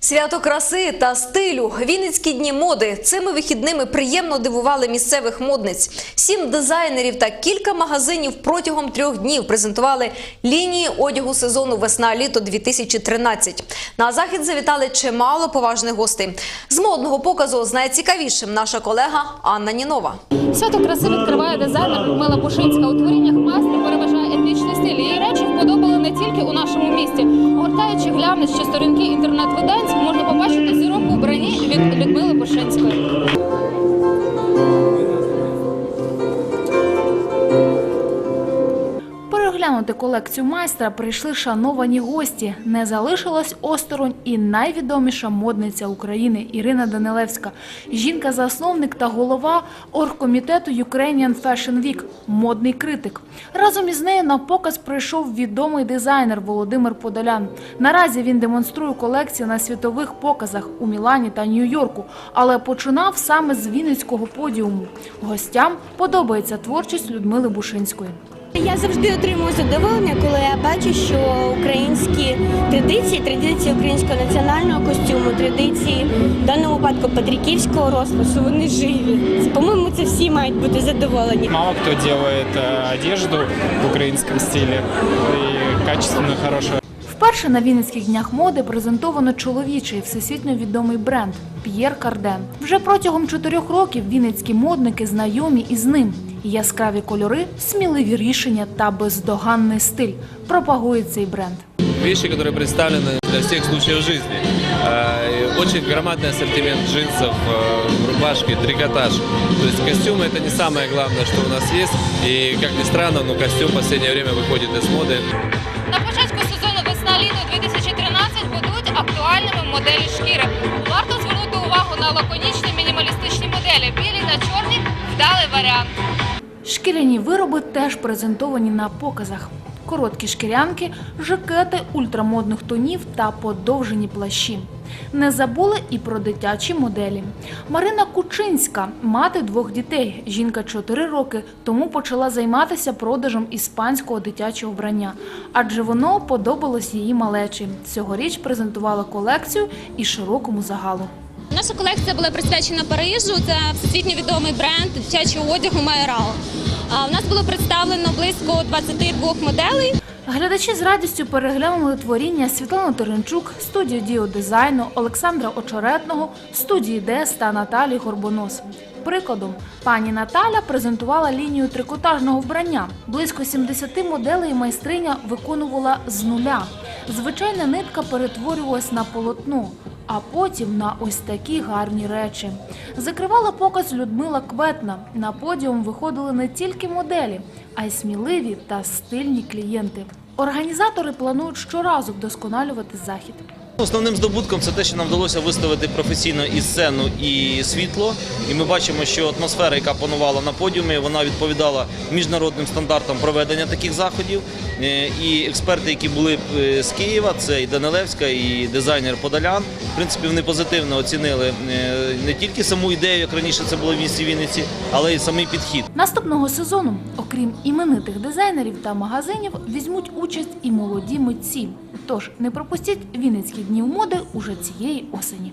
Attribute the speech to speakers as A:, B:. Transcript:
A: Свято краси та стилю. Вінницькі дні моди. Цими вихідними приємно дивували місцевих модниць. Сім дизайнерів та кілька магазинів протягом трьох днів презентували лінії одягу сезону весна-літо 2013. На захід завітали чимало поважних гостей. З модного показу з найцікавішим наша колега Анна Нінова.
B: Свято краси відкриває дизайнер Людмила Пушинська. У творіннях майстра переважає етнічний стиль. Її речі вподобали не тільки у нашому місті. Гортаючи глянець чи сторінки інтернет-видань, можна побачити зірок у броні від Людмили Пушинської. Переглянути колекцію майстра прийшли шановані гості. Не залишилась осторонь і найвідоміша модниця України Ірина Данилевська. Жінка-засновник та голова оргкомітету Ukrainian Fashion Week, модний критик. Разом із нею на показ прийшов відомий дизайнер Володимир Подолян. Наразі він демонструє колекції на світових показах у Мілані та Нью-Йорку, але починав саме з Вінницького подіуму. Гостям подобається творчість Людмили Бушинської.
C: Я завжди отримую задоволення, коли я бачу, що українські традиції, традиції українського національного костюму, традиції в даному випадку патріківського розпису, вони живі. По-моєму, це всі мають бути задоволені.
D: Мало кто делает э, одежду в украинском стиле и качественную, хорошую.
B: Вперше на Вінницьких днях моди презентовано чоловічий всесвітньо відомий бренд П'єр Карден. Вже протягом чотирьох років вінницькі модники знайомі із ним. Яскраві кольори, сміливі рішення та бездоганний стиль пропагує цей бренд.
E: Вещи, которые представлены для всех случаев жизни. Э, Очень громадный ассортимент джинсов, э, рубашки, трикотаж. То есть костюмы это не самое главное, что у нас есть. И как ни странно, но костюм в последнее время выходит из моды.
B: На початку сезону весна-літо 2013 будуть актуальними моделі шкіри. Варто звернути увагу на лаконічні мінімалістичні моделі. Білі та чорні вдалий варіант. Шкіряні вироби теж презентовані на показах. Короткі шкірянки, жакети ультрамодних тонів та подовжені плащі. Не забули і про дитячі моделі. Марина Кучинська, мати двох дітей. Жінка 4 роки тому почала займатися продажем іспанського дитячого вбрання, адже воно подобалось її малечі. Цьогоріч презентувала колекцію і широкому загалу.
F: Наша колекція була присвячена Парижу. Це всесвітньо відомий бренд дитячого одягу Майорал. У нас було представлено близько 22 моделей.
B: Глядачі з радістю переглянули творіння Світлани Теренчук, студії діодизайну Олександра Очеретного, студії ДЕС та Наталі Горбонос. Прикладом, пані Наталя презентувала лінію трикотажного вбрання. Близько 70 моделей майстриня виконувала з нуля. Звичайна нитка перетворювалась на полотно, а потім на ось такі гарні речі. Закривала показ Людмила Кветна. На подіум виходили не тільки моделі, а й сміливі та стильні клієнти. Організатори планують щоразу вдосконалювати захід.
G: Основним здобутком це те, що нам вдалося виставити професійно і сцену, і світло. І ми бачимо, що атмосфера, яка панувала на подіумі, вона відповідала міжнародним стандартам проведення таких заходів. Е, І експерти, які були е, з Києва, це і Данилевська, і дизайнер Подолян. В принципі, вони позитивно оцінили е, не тільки саму ідею, як раніше це було в місті Вінниці, але й самий підхід.
B: Наступного сезону, окрім іменитих дизайнерів та магазинів, візьмуть участь і молоді митці. Тож не пропустіть Вінницькі дні моди уже цієї осені.